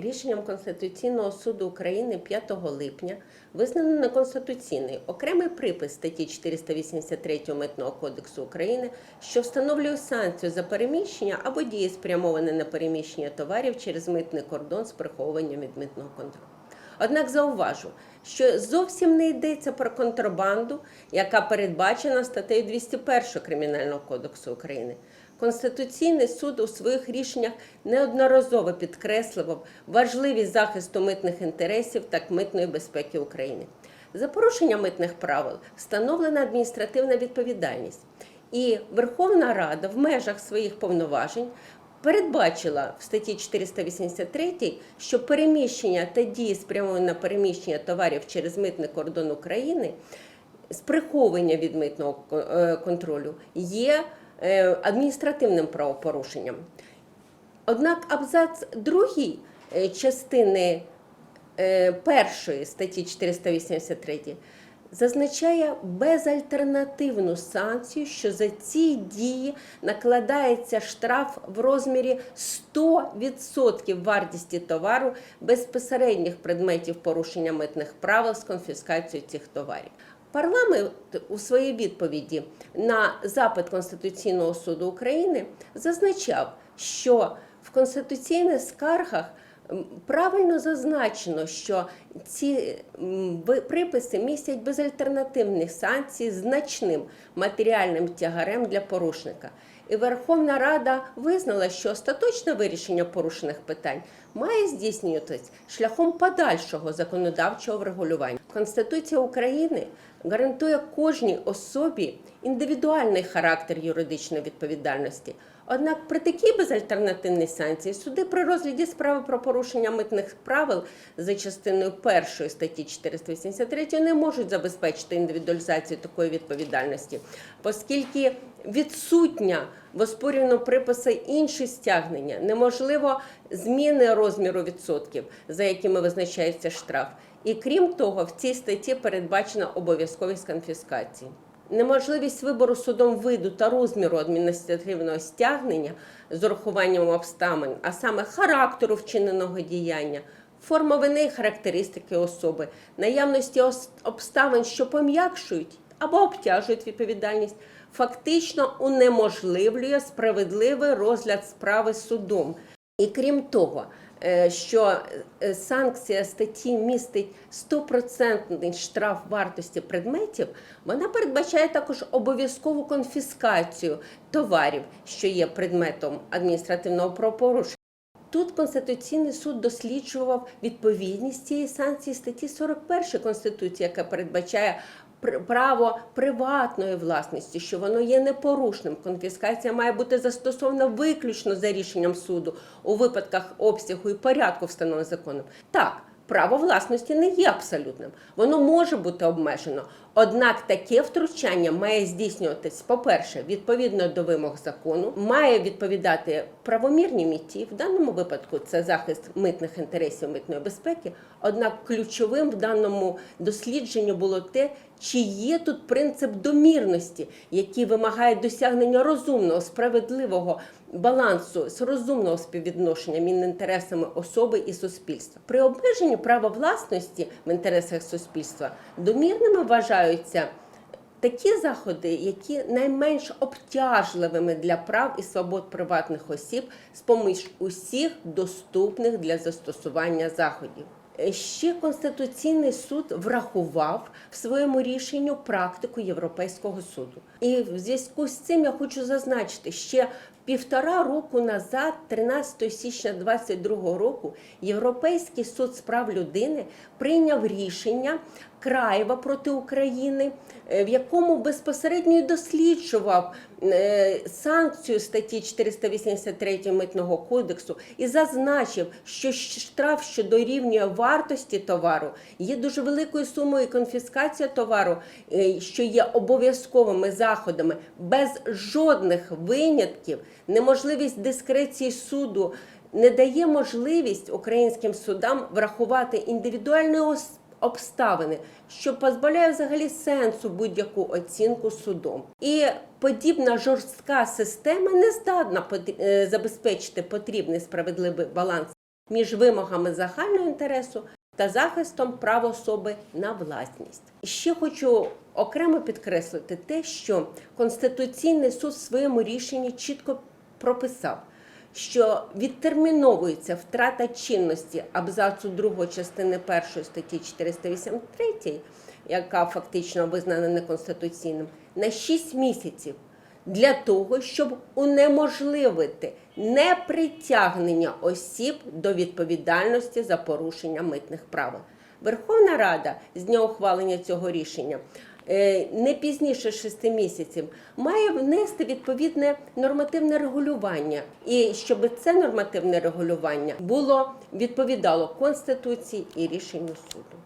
Рішенням Конституційного суду України 5 липня визнано неконституційний окремий припис статті 483 Митного кодексу України, що встановлює санкцію за переміщення або дії спрямоване на переміщення товарів через митний кордон з приховуванням від митного контролю. Однак зауважу, що зовсім не йдеться про контрабанду, яка передбачена статтею 201 Кримінального кодексу України. Конституційний суд у своїх рішеннях неодноразово підкреслював важливість захисту митних інтересів та митної безпеки України. За порушення митних правил встановлена адміністративна відповідальність, і Верховна Рада в межах своїх повноважень передбачила в статті 483, що переміщення та дії спрямовані на переміщення товарів через митний кордон України з приховування від митного е, контролю є е, адміністративним правопорушенням. Однак абзац другий е, частини першої статті 483 зазначає безальтернативну санкцію, що за ці дії накладається штраф в розмірі 100% вартості товару безпосередніх предметів порушення митних правил з конфіскацією цих товарів. Парламент у своїй відповіді на запит Конституційного суду України зазначав, що в конституційних скаргах правильно зазначено, що ці приписи містять безальтернативні санкції значним матеріальним тягарем для порушника. І Верховна Рада визнала, що остаточне вирішення порушених питань має здійснюватись шляхом подальшого законодавчого врегулювання. Конституція України гарантує кожній особі індивідуальний характер юридичної відповідальності. Однак при такій безальтернативній санкції суди при розгляді справи про порушення митних правил за частиною першої статті 483 не можуть забезпечити індивідуалізацію такої відповідальності, оскільки відсутня в оспорюваному приписі інші стягнення, неможливо зміни розміру відсотків, за якими визначається штраф. І крім того, в цій статті передбачена обов'язковість конфіскації. Неможливість вибору судом виду та розміру адміністративного стягнення з урахуванням обставин, а саме характеру вчиненого діяння, форма вини і характеристики особи, наявності обставин, що пом'якшують або обтяжують відповідальність, фактично унеможливлює справедливий розгляд справи судом. І крім того, е, що е, санкція статті містить 100% штраф вартості предметів, вона передбачає також обов'язкову конфіскацію товарів, що є предметом адміністративного правопорушення. Тут Конституційний суд досліджував відповідність цієї санкції статті 41 Конституції, яка передбачає пр- право приватної власності, що воно є непорушним. Конфіскація має бути застосована виключно за рішенням суду у випадках обсягу і порядку, встановлених законом. Так. Право власності не є абсолютним, воно може бути обмежено. Однак таке втручання має здійснюватись, по-перше, відповідно до вимог закону, має відповідати правомірній меті. В даному випадку це захист митних інтересів митної безпеки. Однак ключовим в даному дослідженні було те, чи є тут принцип домірності, який вимагає досягнення розумного, справедливого балансу з розумного співвідношення між інтересами особи і суспільства. При обмеженні права власності в інтересах суспільства домірними вважаються такі заходи, які найменш обтяжливими для прав і свобод приватних осіб з поміж усіх доступних для застосування заходів. Е, Ще Конституційний суд врахував в своєму рішенню практику Європейського суду. І в зв'язку з цим я хочу зазначити, ще півтора року назад, 13 січня 2022 року, Європейський суд з прав людини прийняв рішення Краєва проти України, е, в якому безпосередньо досліджував е, санкцію статті 483 митного кодексу і зазначив, що штраф, що дорівнює вартості товару, є дуже великою сумою. Конфіскація товару, е, що є обов'язковими заходами, без жодних винятків, неможливість дискреції суду не дає можливість українським судам врахувати індивідуальні ос- обставини, що позбавляє взагалі сенсу будь-яку оцінку судом. І подібна жорстка система не здатна е, забезпечити потрібний справедливий баланс між вимогами загального інтересу та захистом прав особи на власність. Ще хочу окремо підкреслити те, що Конституційний суд в своєму рішенні чітко прописав, що відтерміновується втрата чинності абзацу 2 частини 1 статті 483, яка фактично визнана неконституційним, на 6 місяців для того, щоб унеможливити непритягнення осіб до відповідальності за порушення митних правил. Верховна Рада з дня ухвалення цього рішення не пізніше 6 місяців має внести відповідне нормативне регулювання, і щоб це нормативне регулювання було відповідало конституції і рішенню суду.